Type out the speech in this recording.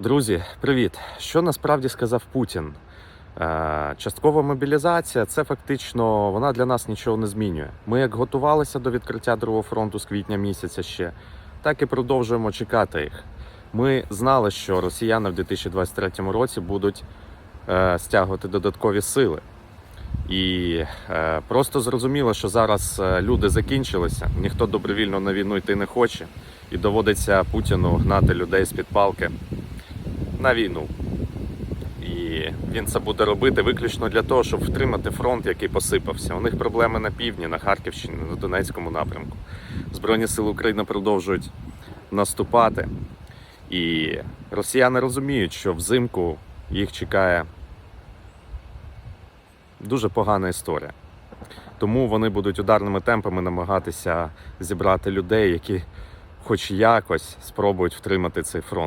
Друзі, привіт! Що насправді сказав Путін? Е, Часткова мобілізація це фактично вона для нас нічого не змінює. Ми як готувалися до відкриття другого фронту з квітня місяця ще, так і продовжуємо чекати їх. Ми знали, що росіяни в 2023 році будуть е, стягувати додаткові сили. І е, просто зрозуміло, що зараз люди закінчилися, ніхто добровільно на війну йти не хоче, і доводиться Путіну гнати людей з-під палки на війну. І він це буде робити виключно для того, щоб втримати фронт, який посипався. У них проблеми на півдні, на Харківщині, на Донецькому напрямку. Збройні сили України продовжують наступати. І росіяни розуміють, що взимку їх чекає дуже погана історія. Тому вони будуть ударними темпами намагатися зібрати людей, які хоч якось спробують втримати цей фронт.